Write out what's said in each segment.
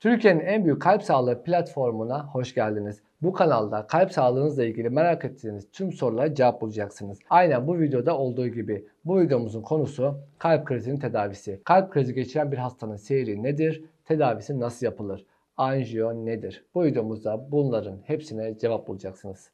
Türkiye'nin en büyük kalp sağlığı platformuna hoş geldiniz. Bu kanalda kalp sağlığınızla ilgili merak ettiğiniz tüm sorulara cevap bulacaksınız. Aynen bu videoda olduğu gibi. Bu videomuzun konusu kalp krizinin tedavisi. Kalp krizi geçiren bir hastanın seyri nedir? Tedavisi nasıl yapılır? Anjiyo nedir? Bu videomuzda bunların hepsine cevap bulacaksınız.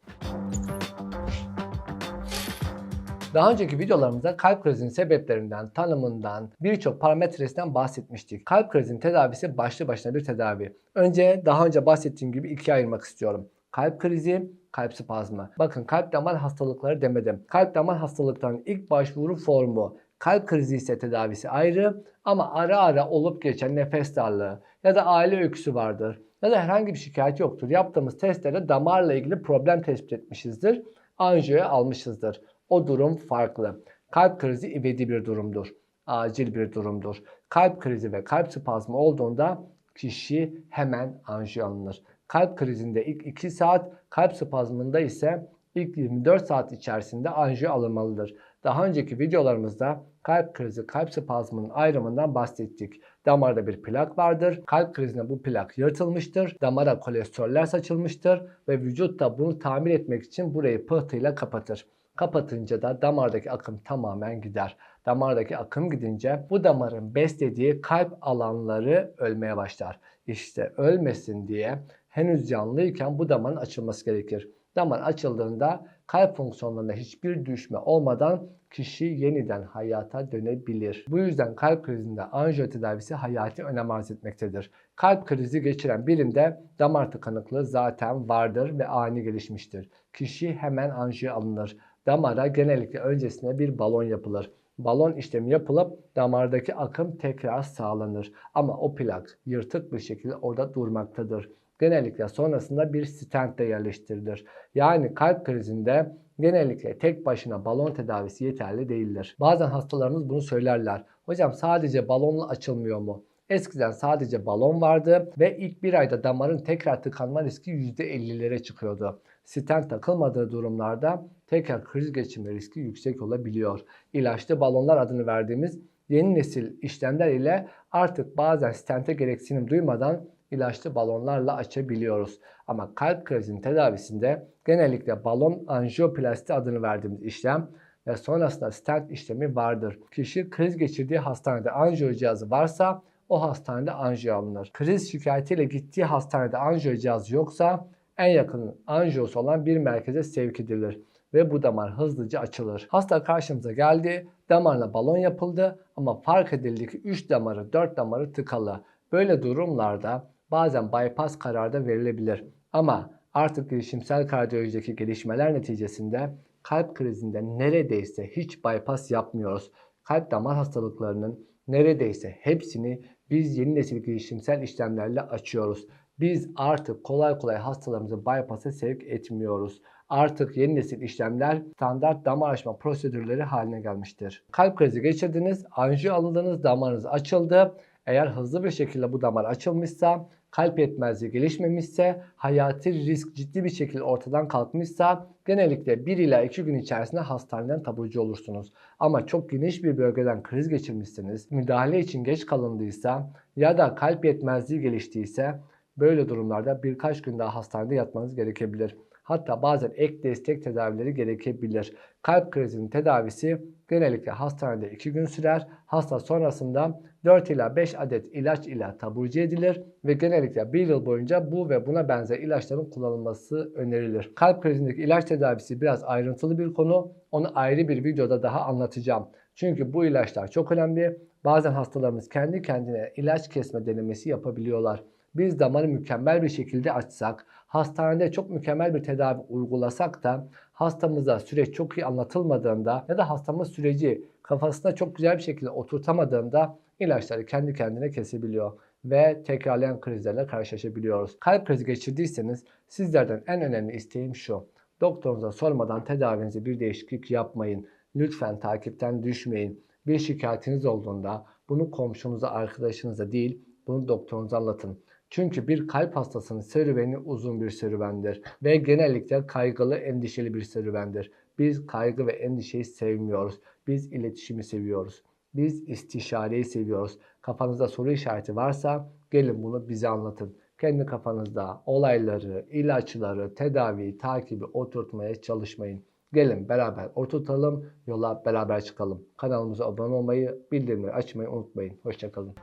Daha önceki videolarımızda kalp krizinin sebeplerinden, tanımından, birçok parametresinden bahsetmiştik. Kalp krizinin tedavisi başlı başına bir tedavi. Önce daha önce bahsettiğim gibi ikiye ayırmak istiyorum. Kalp krizi, kalp spazmı. Bakın kalp damar hastalıkları demedim. Kalp damar hastalıklarının ilk başvuru formu kalp krizi ise tedavisi ayrı ama ara ara olup geçen nefes darlığı ya da aile öyküsü vardır ya da herhangi bir şikayet yoktur. Yaptığımız testlerde damarla ilgili problem tespit etmişizdir. Anjiyoya almışızdır. O durum farklı. Kalp krizi ivedi bir durumdur. Acil bir durumdur. Kalp krizi ve kalp spazmı olduğunda kişi hemen anjiyo alınır. Kalp krizinde ilk 2 saat, kalp spazmında ise ilk 24 saat içerisinde anjiyo alınmalıdır. Daha önceki videolarımızda kalp krizi, kalp spazmının ayrımından bahsettik. Damarda bir plak vardır. Kalp krizinde bu plak yırtılmıştır. Damara kolesteroller saçılmıştır ve vücut da bunu tamir etmek için burayı pıhtıyla kapatır. Kapatınca da damardaki akım tamamen gider. Damardaki akım gidince bu damarın beslediği kalp alanları ölmeye başlar. İşte ölmesin diye henüz canlıyken bu damarın açılması gerekir. Damar açıldığında kalp fonksiyonlarında hiçbir düşme olmadan kişi yeniden hayata dönebilir. Bu yüzden kalp krizinde anjiyo tedavisi hayati önem arz etmektedir. Kalp krizi geçiren birinde damar tıkanıklığı zaten vardır ve ani gelişmiştir. Kişi hemen anjiyo alınır. Damara genellikle öncesinde bir balon yapılır. Balon işlemi yapılıp damardaki akım tekrar sağlanır. Ama o plak yırtık bir şekilde orada durmaktadır. Genellikle sonrasında bir stent de yerleştirilir. Yani kalp krizinde genellikle tek başına balon tedavisi yeterli değildir. Bazen hastalarımız bunu söylerler. Hocam sadece balonla açılmıyor mu? Eskiden sadece balon vardı ve ilk bir ayda damarın tekrar tıkanma riski %50'lere çıkıyordu. Stent takılmadığı durumlarda tekrar kriz geçirme riski yüksek olabiliyor. İlaçlı balonlar adını verdiğimiz yeni nesil işlemler ile artık bazen stente gereksinim duymadan ilaçlı balonlarla açabiliyoruz. Ama kalp krizinin tedavisinde genellikle balon anjiyoplasti adını verdiğimiz işlem ve sonrasında stent işlemi vardır. Kişi kriz geçirdiği hastanede anjiyo cihazı varsa o hastanede anjiyo alınır. Kriz şikayetiyle gittiği hastanede anjiyo cihazı yoksa en yakın anjiyosu olan bir merkeze sevk edilir ve bu damar hızlıca açılır. Hasta karşımıza geldi, damarla balon yapıldı ama fark edildi ki 3 damarı 4 damarı tıkalı. Böyle durumlarda bazen bypass kararı da verilebilir. Ama artık girişimsel kardiyolojideki gelişmeler neticesinde kalp krizinde neredeyse hiç bypass yapmıyoruz. Kalp damar hastalıklarının neredeyse hepsini biz yeni nesil girişimsel işlemlerle açıyoruz. Biz artık kolay kolay hastalarımızı bypass'a sevk etmiyoruz. Artık yeni nesil işlemler standart damar açma prosedürleri haline gelmiştir. Kalp krizi geçirdiniz, anjiyo alındınız, damarınız açıldı. Eğer hızlı bir şekilde bu damar açılmışsa, kalp yetmezliği gelişmemişse, hayati risk ciddi bir şekilde ortadan kalkmışsa genellikle 1 ila 2 gün içerisinde hastaneden taburcu olursunuz. Ama çok geniş bir bölgeden kriz geçirmişsiniz, müdahale için geç kalındıysa ya da kalp yetmezliği geliştiyse böyle durumlarda birkaç gün daha hastanede yatmanız gerekebilir. Hatta bazen ek destek tedavileri gerekebilir. Kalp krizinin tedavisi genellikle hastanede 2 gün sürer. Hasta sonrasında 4 ila 5 adet ilaç ile taburcu edilir ve genellikle 1 yıl boyunca bu ve buna benzer ilaçların kullanılması önerilir. Kalp krizindeki ilaç tedavisi biraz ayrıntılı bir konu. Onu ayrı bir videoda daha anlatacağım. Çünkü bu ilaçlar çok önemli. Bazen hastalarımız kendi kendine ilaç kesme denemesi yapabiliyorlar biz damarı mükemmel bir şekilde açsak, hastanede çok mükemmel bir tedavi uygulasak da hastamıza süreç çok iyi anlatılmadığında ya da hastamız süreci kafasına çok güzel bir şekilde oturtamadığında ilaçları kendi kendine kesebiliyor ve tekrarlayan krizlerle karşılaşabiliyoruz. Kalp krizi geçirdiyseniz sizlerden en önemli isteğim şu. Doktorunuza sormadan tedavinizi bir değişiklik yapmayın. Lütfen takipten düşmeyin. Bir şikayetiniz olduğunda bunu komşunuza, arkadaşınıza değil, bunu doktorunuza anlatın. Çünkü bir kalp hastasının serüveni uzun bir serüvendir ve genellikle kaygılı, endişeli bir serüvendir. Biz kaygı ve endişeyi sevmiyoruz. Biz iletişimi seviyoruz. Biz istişareyi seviyoruz. Kafanızda soru işareti varsa gelin bunu bize anlatın. Kendi kafanızda olayları, ilaçları, tedaviyi, takibi oturtmaya çalışmayın. Gelin beraber oturtalım, yola beraber çıkalım. Kanalımıza abone olmayı, bildirimleri açmayı unutmayın. Hoşçakalın.